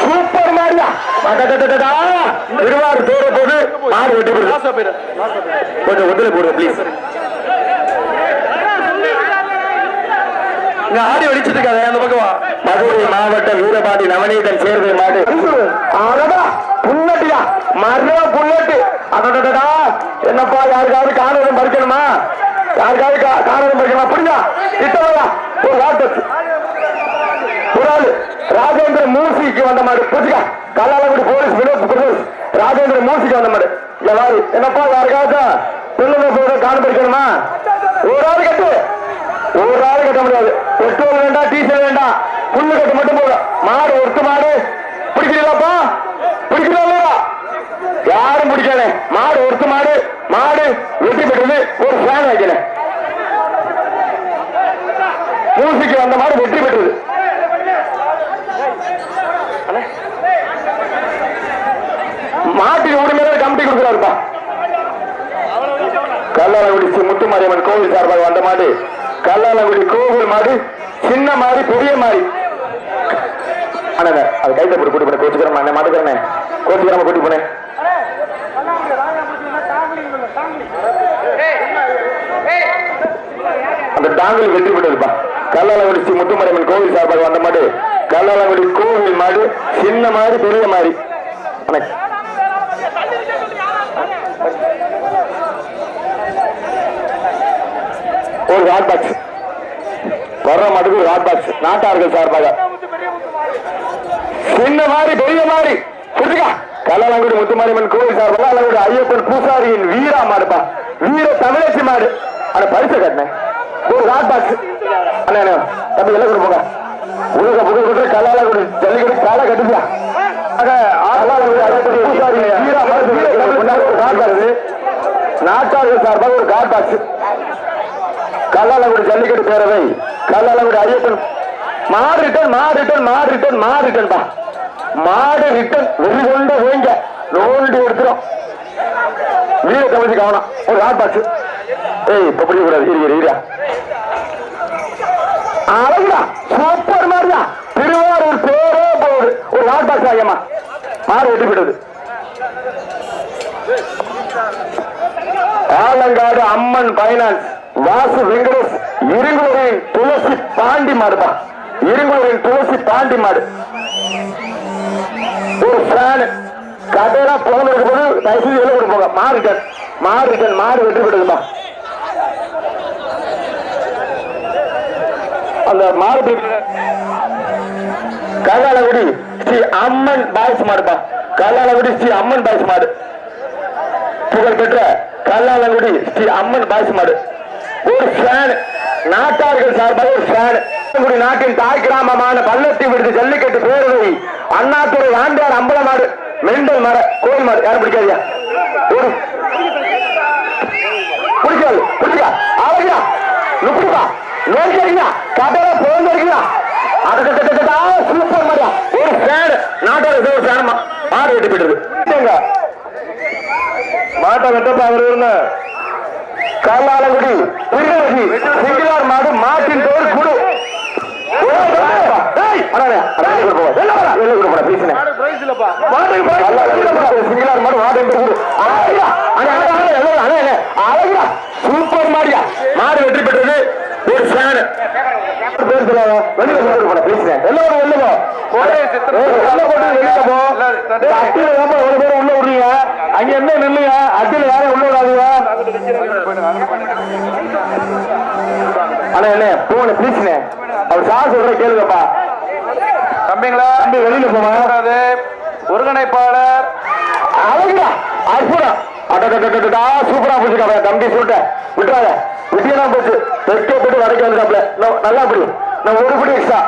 Super மாரியா திருவாரூர் தூர போது மாடு வெட்டி போடு கொஞ்சம் ஒதுல போடுங்க ப்ளீஸ் இங்க ஆடி வெடிச்சிட்டு இருக்காங்க அந்த பக்கம் மதுரை மாவட்ட வீரபாண்டி நவநீதன் சேர்வை மாடு அடடா புல்லட்டியா மர்ற புல்லட்டு அடடடா என்னப்பா யாருக்காவது காரணம் பறிக்கணுமா? யாருக்காவது கா- காரணம் பறிக்கணுமா? புரிஞ்சா கிட்டவா ஒரு வாட்டு ஒரு ஆளு ராஜேந்திர மூசிக்கு வந்த மாடு புரிஞ்சுக்கா? கல்லாலங்குடி போலீஸ் வினோத் பிரதேஷ். ராஜேந்திர மூசிக்கு வந்த மாடு இங்க வாரு. என்னப்பா யாருக்காவது சொல்லுங்க போத காரணம் ஒரு ஆள் கட்டு. ஒரு ஆள் கட்ட முடியாது. பெட்ரோல் வேண்டாம் டீசல் வேண்டாம். புல்லு கட்டு மட்டும் போதும். மாடு ஒருத்து மாடு. பிடிக்கிறீங்களாப்பா பிடிக்கிறீங்களா யாரும் பிடிக்கல. மாடு ஒருத்து மாடு. மாடு வெட்டி பெற்றது ஒரு ஃபேன் வைக்கல ஊசிக்கு வந்த மாதிரி வெற்றி பெற்றது. மாட்டின் மாட்டுக்கு கமிட்டி கொடுக்கிறாருப்பா. கல்லாலங்குடி ஸ்ரீ முத்துமாரியம்மன் கோவில் சார்பாக வந்த மாடு. கல்லாலங்குடி கோவில் மாடு சின்ன மாடு பெரிய மாடு. அண்ணா அது கைத்த போட்டு கூட்டி போனேன். கோச்சுக்கிறேன் என்ன மாட்டுக்கிறேன். கோச்சுக்கிறேன் கூட்டி போனேன். அந்த டாங்கல் வெற்றி பெற்றதுப்பா. கல்லாலங்குடி ஸ்ரீ முத்துமாரியம்மன் கோவில் சார்பாக வந்த மாடு. கல்லாலங்குடி கோவில் மாடு சின்ன மாடு பெரிய மாடு. ஒரு ஹாட் பாக்ஸ் வர்ற மாட்டுக்கு ஒரு ஹாட் பாக்ஸ் நாட்டார்கள் சார்பாக. சின்ன மாதிரி பெரிய மாதிரி புரிஞ்சுக்கா கல்லாலங்குடி முத்துமாரியம்மன் கோவில் சார்பாக அல்லங்குடி ஐயப்பன் பூசாரியின் வீரா மாடுப்பா. வீர தமிழச்சி மாடு. அந்த பரிசு கட்டினேன். ஒரு ஹாட் பாக்ஸ் அண்ணா அண்ணா, தம்பி எல்லாம் கொடுப்போங்க உலக புகழ் பெற்ற கல்லாலங்குடி ஜல்லிக்கட்டு காலை கட்டுப்பியா நாட்டார்கள் சார்பாக ஒரு கார் பாக்ஸ் கல்லாலங்குடி ஜல்லிக்கட்டு பேரவை. கல்லாலங்குடி ஐயப்பன். மாடு ரிட்டன் மாடு ரிட்டன் மாடு ரிட்டன் மாடு ரிட்டன் பா. மாடு ரிட்டன் வெறி கொண்ட ஓய்ங்க நோண்டி எடுத்துரும். வீர கவனிச்சு கவனம். ஒரு ஹாட் பாக்ஸ் ஏய் இப்ப பிடிக்க கூடாது இரு இரு. அழகுடா சூப்பர் மாதிரியா திருவாரூர் பேரே போகுது ஒரு ஹாட் பாக்ஸ் ஐயம்மா மாறு வெட்டி விட்டது ஆலங்காடு அம்மன் பைனான்ஸ் வாசு வெங்கடேஷ் இருங்கூரின் துளசி பாண்டி மாடுதான் இருங்கூரின் துளசி பாண்டி மாடு. ஒரு ஃபேன் கடையெல்லாம் போன இருக்கும்போது தயவுசெய்து வெளியே கொண்டு போங்க. மாடு ரிட்டன் மாடு ரிட்டன் மாடு வெற்றி அந்த மாடு கல்லாலகுடி ஸ்ரீ அம்மன் பாய்ஸ் மாடுப்பா. கல்லாலகுடி ஸ்ரீ அம்மன் பாய்ஸ் மாடு. புகழ்பெற்ற கல்லாலங்குடி ஸ்ரீ அம்மன் பாய்ஸ் மாடு. ஒரு ஃபேன் நாட்டார்கள் சார்பாக ஒரு ஃபேன் நாட்டின் தாய் கிராமமான பள்ளத்தி விடுத்து ஜல்லிக்கட்டு பேரவை அண்ணாத்துறை ஆண்டியார் அம்பல மாடு மெண்டல் மாடு கோயில் மாடு. யாரும் பிடிக்காதியா ஒரு பிடிக்காது பிடிக்கா அழகியா நுப்பிடுப்பா நோய்க்கிறீங்க கடையில போயிருக்கீங்க அதுக்கு சூப்பர் மாடியா ஒரு ஃபேன் நாட்டோட ஒரு ஃபேன் மாடு வெட்டி போயிட்டு மாட்டை வெட்டப்பா அவர் இருந்த காலாலங்குடி திருநெல்வேலி மாடு மாட்டின் பேர் குடு சூப்பர் மாடியா மாடு வெற்றி பெற்றது ஒரு ஃபேன் பேர் சொல்லாத வெளியில போட்டு போட பேசுறேன் எல்லாரும் வெளில போ வெளில போட்டு வெளியில போ அட்டில ஏப்பா ஒரு பேர் உள்ள விடுறீங்க. அங்க என்ன நில்லுங்க? அட்டில யாரும் உள்ள விடாதீங்க. அண்ணா என்ன போன ப்ளீஸ்ண்ணே அவர் சார் சொல்ற கேளுங்கப்பா. தம்பிங்களா தம்பி வெளியில கூடாது. ஒருங்கிணைப்பாளர். அழகுடா அற்புதம். அடடடடடா சூப்பரா போச்சுக்கா தம்பி சொல்லிட்டேன் விட்டுறாத. விட்டியனா போச்சு. வெட்டே போட்டு வரைக்கும் வந்துட்டாப்ல நல்லா படி. நான் ஒரு படி எக்ஸ்ட்ரா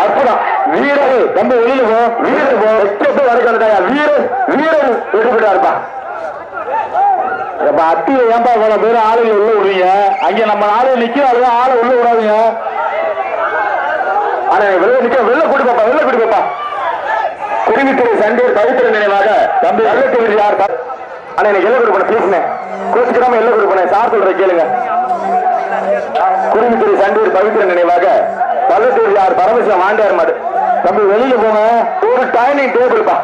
அற்புதம். வீரர் நம்ம வெளியில போ வீரர் போ. வெட்டே போய் வீரர் வீரர். வெற்றி இருப்பா அப்ப அத்தியில ஏன்பா இவ்வளவு பேர் ஆளுங்க உள்ள விடுவீங்க அங்க நம்ம ஆளு நிக்கிறாங்க ஆளை உள்ள விடாதீங்க. ஆனா வெளில நிக்க வெளில கூட்டு பாப்பா வெளில கூட்டு பாப்பா. குருவித்துறை சண்டீர் பவித்திர நினைவாக தம்பி வெள்ளத்தூர் யார்? ஆனா எனக்கு எல்லாம் கொடுப்பேன் பேசுனேன் கோச்சுக்கிறாம எல்லாம் கொடுப்பேன். சார் சொல்ற கேளுங்க. குருவித்துறை சண்டூர் பவித்திர நினைவாக பள்ளத்தூர் யார்? பரமசிவம் ஆண்டியார் மாடு. தம்பி வெளியில போங்க. ஒரு டைனிங் டேபிள் பா.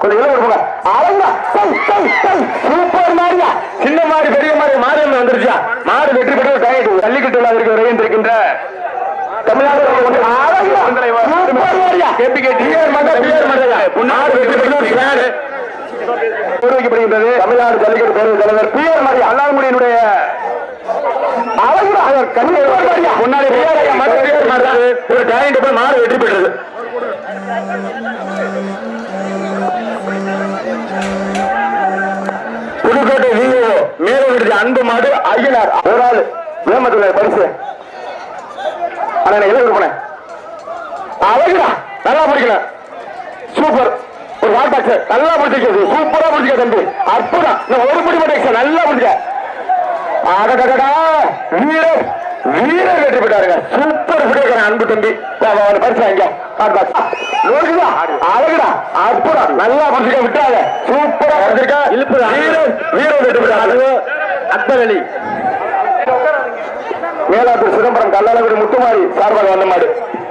கொஞ்சம் இளவு போங்க அழகா சூப்பர் மாடியா சின்ன மாடு பெரிய மாடு மாடு வந்துருச்சா? மாடு வெற்றி பெற்று டைனிங் ஜல்லிக்கட்டு வெற்றி பெற்று ஃபேன் நிர்வகிக்கப்படுகின்றது தமிழ்நாடு ஜல்லிக்கட்டு தலைவர் பி ஆர் மரி அல்லாமுடியினுடைய முன்னாடி. ஒரு டைனிங் டேபிள் மாடு வெற்றி பெற்றது புதுக்கோட்டை விஓ மேலூருடைய அன்பு மாடு ஐயனார். ஒரு ஆள். வேமத்துல பரிசு. நான் எழுதி போனேன் அழகுடா. நல்லா பிடிக்கல சூப்பர். ஒரு வால் பாக்ஸ். நல்லா பிடிச்சிருக்கிறது சூப்பரா பிடிச்சிக்க தம்பி. அற்புதம். ஒரு முடி மட்டும் நல்லா பிடிச்ச வீரர் வீரர் வெற்றி பெற்றாருங்க. சூப்பர் பிடிக்கிற அன்பு தம்பி. பரிசு வாங்க அழகுடா. அற்புதம். நல்லா பிடிச்சிக்க விட்டாங்க. சூப்பரா பிடிச்சிருக்க வீரர் வீரர் வெற்றி பெற்றாரு. அத்தவெளி மேலாத்தூர் சிதம்பரம் கல்லாலகுடி முத்துமாரி சார்பாக வந்த மாடு.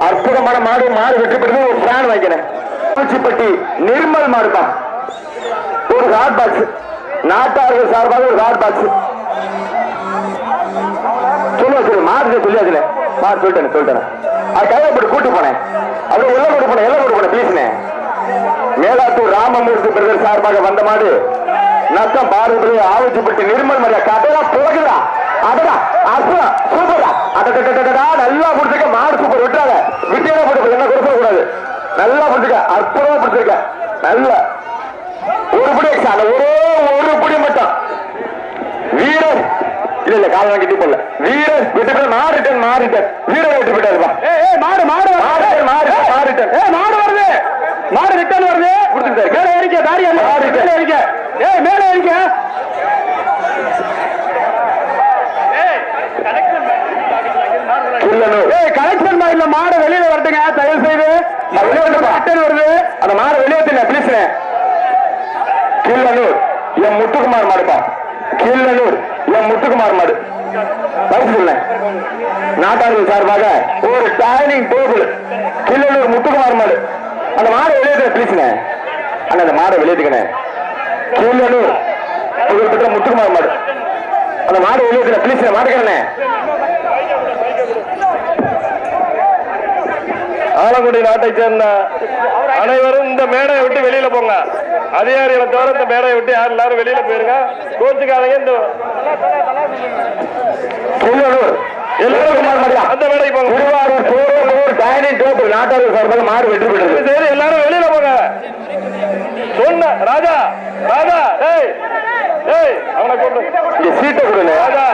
அற்புதமான மாடு. மாடு வெற்றி பெற்று ஒரு ஃபேன் வாங்கினேன். பூச்சிப்பட்டி நிர்மல் மாடுப்பா ஒரு ஹாட் பாக்ஸ் நாட்டார்கள் சார்பாக ஒரு ஹாட் பாக்ஸ் சொல்லுவா சொல்லு மாடு சொல்லியாச்சுல மாடு சொல்லிட்டேன் சொல்லிட்டேன். அது கையை போட்டு கூட்டு போனேன். அப்படியே எல்லாம் கூட்டு போனேன் எல்லாம் கூட்டு போனேன் ப்ளீஸ்னே மேலாத்தூர் ராமமூர்த்தி பிரதர் சார்பாக வந்த மாடு நத்தம் பாரதிய ஆலோசிப்பட்டு நிர்மல் மரியா கதையா போகுதா அதடா அற்புதம் சூப்பரா அடடடடடா நல்லா பிடிச்சிருக்க மாடு சூப்பர் விட்டுறாத. விட்டியா போட்டு என்ன கொடுக்க கூடாது. நல்லா பிடிச்சிருக்க அற்புதமா பிடிச்சிருக்க நல்ல. ஒரு புடி ஒரே ஒரு புடி இல்ல இல்ல காலம் கிட்டி போடல வீரர் விட்டு மாறிட்டன். மாறிட்டன் வீரர் விட்டு போயிட்டாருப்பா மாடு மாடு மாடு மாடு மாறிட்டன். ஏ மாடு வருது. மாடு ரிட்டர்ன் வருது. கொடுத்துட்டாரு. மேல ஏறிக்க தாரி அல்ல மேல ஏறிக்க. ஏய் மேல ஏறிக்க. கலெக்ஷன் இல்ல மாடு வெளியில வரட்டுங்க. தயவு செய்து. ரிட்டர்ன் வருது. அந்த மாடு வெளியே ப்ளீஸ் கீழனூர் என் முத்துக்குமார் மாடுப்பா கீழனூர் முத்துக்குமார் மாடு. பரிசு நாட்டாளர்கள் சார்பாக ஒரு டைனிங் டேபிள் கீழனூர் முத்துக்குமார் மாடு. அந்த மாடை வெளியேற்ற பிளீஸ்ங்க அண்ணா அந்த மாடை வெளியேற்றுக்கண்ணே கீழனூர் புகழ்பெற்ற முத்துக்குமார் மாடு. அந்த மாடு வெளியேற்ற ப்ளீஸ் மாட்டுக்கிறேண்ணே ஆலங்குடி நாட்டை சேர்ந்த அனைவரும் இந்த மேடையை விட்டு வெளியில போங்க. அதிகாரிகளை தவிர இந்த மேடையை விட்டு யார் எல்லாரும் வெளியில போயிருங்க. கோச்சுக்காதீங்க. இந்த அந்த மேடைக்கு போங்க. திருவாரூர் போரூர் டைனிங் டேபிள் நாட்டாளர்கள் சார்பாக மாடு வெற்றி பெற்றது. சரி எல்லாரும் வெளியில போங்க. சொன்ன ராஜா ராஜா ஏய் ஏய் அவனை கூப்பிடு இங்க சீட்டை கொடுங்க. ராஜா.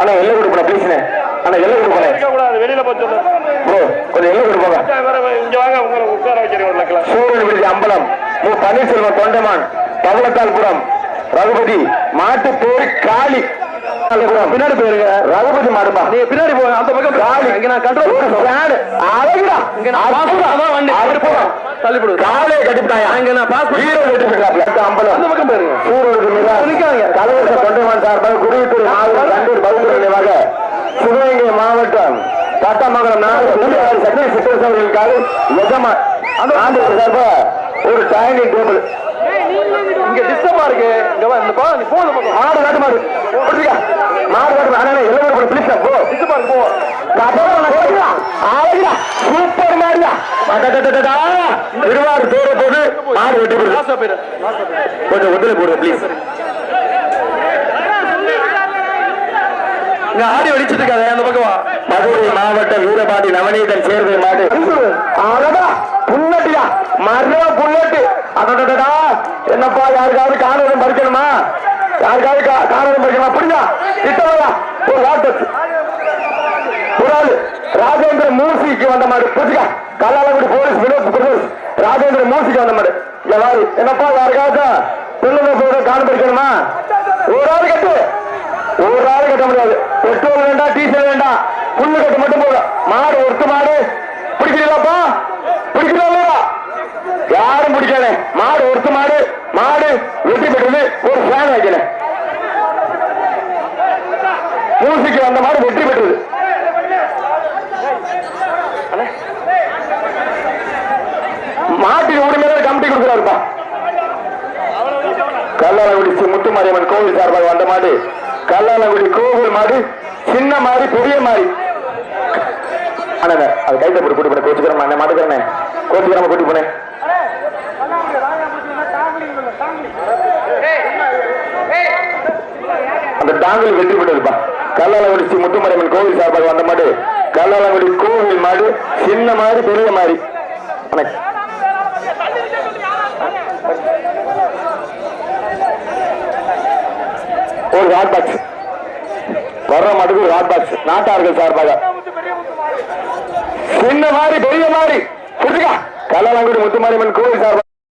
அண்ணா எல்லை கொடுப்பா எல்லை கொடுப்பேன். இருக்க கூடாது வெளியில சொல்லு. ப்ரோ கொஞ்சம் எல்லை கொடுப்பாங்க இங்க வாங்க உங்களை உட்கார வைக்கிறேன் சூரியன் விடுதி அம்பலம் மு. பன்னீர்செல்வம் தொண்டமான் பவளத்தால்புரம் ரகுபதி மாட்டு பேரு காளி பின்னாடி போயிருங்க. ரகுபதி மாடுப்பா. நீங்க பின்னாடி போங்க அந்த பக்கம் காளி. இங்க நான் கண்ட்ரோல் அழகுடா. இங்க நான் தள்ளிப்படு காலையை கட்டிவிட்டாயா அங்க நான் பாஸ் ஹீரோ கட்டிவிட்டாப்ல அம்பலம். அந்த பக்கம் போயிருங்க. சூரியன் நிக்காங்க கலவரச தொண்டமான் சார்பாக குருவித்துறை மாவட்டம் கண்டூர் பகுதி நினைவாக சிவகங்கை மாவட்டம். எஜமான் அந்த ஆண்டு சார்பா ஒரு டைனிங் டேபிள் இங்க டிஸ்டர்பா இருக்கு. இந்த பா நீ போ இந்த பக்கம். மாடு காட்டு மாடு. மாடு காட்டு அண்ணா எல்லாம் ஒரு ப்ளீஸ் போ. டிஸ்டர்பா இருக்கு போ. சூப்பர் மாடியா திருவாரூர் பேர போது மாடு வெட்டி போடு. கொஞ்சம் ஒதுல போடுங்க ப்ளீஸ் இங்க ஆடி வெடிச்சிட்டு இருக்காது அந்த பக்கம் வா. மதுரை மாவட்டம் வீரபாண்டி நவநீதன் சேர்வை மாடு. அடடா புல்லட்டியா? மர்ற புல்லட்டு. அடடடடா. என்னப்பா யாருக்காவது காணவரும் பறிக்கணுமா? யாருக்காவது கா- காணவரும் பறிக்கணுமா? புரிஞ்சா கிட்டவா ஒரு வாட்டர் ஒரு ராஜேந்திர மூசிக்கு வந்த மாதிரி புரிஞ்சுக்கா? கல்லாலங்குடி போலீஸ் வினோத் பிரதேஷ். ராஜேந்திர மூசிக்கு வந்த மாதிரி இங்க என்னப்பா யாருக்காவது பிள்ளைங்க போட காண பறிக்கணுமா? ஒரு ஆள் கட்டு. ஒரு ஆள் கட்ட முடியாது. பெட்ரோல் வேண்டாம் டீசல் வேண்டாம். புல்லு கட்டு மட்டும் போதும். மாடு ஒருத்த மாடு. பிடிக்கிறீங்களாப்பா பிடிக்கிறீங்களா யாரும் பிடிக்கல. மாடு ஒருத்த மாடு. மாடு வெட்டி பெற்றது ஒரு ஃபேன் வைக்கல மூசிக்கு வந்த மாதிரி வெற்றி பெற்றது. மாட்டின் உரிமையாளர் கமிட்டி கொடுக்கிறாருப்பா. கல்லாலங்குடி ஸ்ரீ முத்துமாரியம்மன் கோவில் சார்பாக வந்த மாடு. கல்லாலங்குடி கோவில் மாடு. சின்ன மாடு பெரிய மாடு. அண்ணா அது கைத்த போட்டு கூட்டி போன கோச்சுக்கிறேன் அண்ணன் மாட்டுக்கிறேன் கோச்சுக்கிறேன் கூட்டி போனேன் அந்த டாங்கில் வெற்றி பெற்றிருப்பா. கல்லாலங்குடி ஸ்ரீ முத்துமாரியம்மன் கோவில் சார்பாக வந்த மாடு. கல்லாலங்குடி கோவில் மாடு. சின்ன மாதிரி பெரிய மாதிரி ஒரு ஹாட் பாக்ஸ். வர்ற மாட்டுக்கு ஒரு பாக்ஸ் நாட்டார்கள் சார்பாக. சின்ன மாதிரி பெரிய மாதிரி புரிஞ்சுக்கா முத்துமாரியம்மன் கோவில் சார்பாக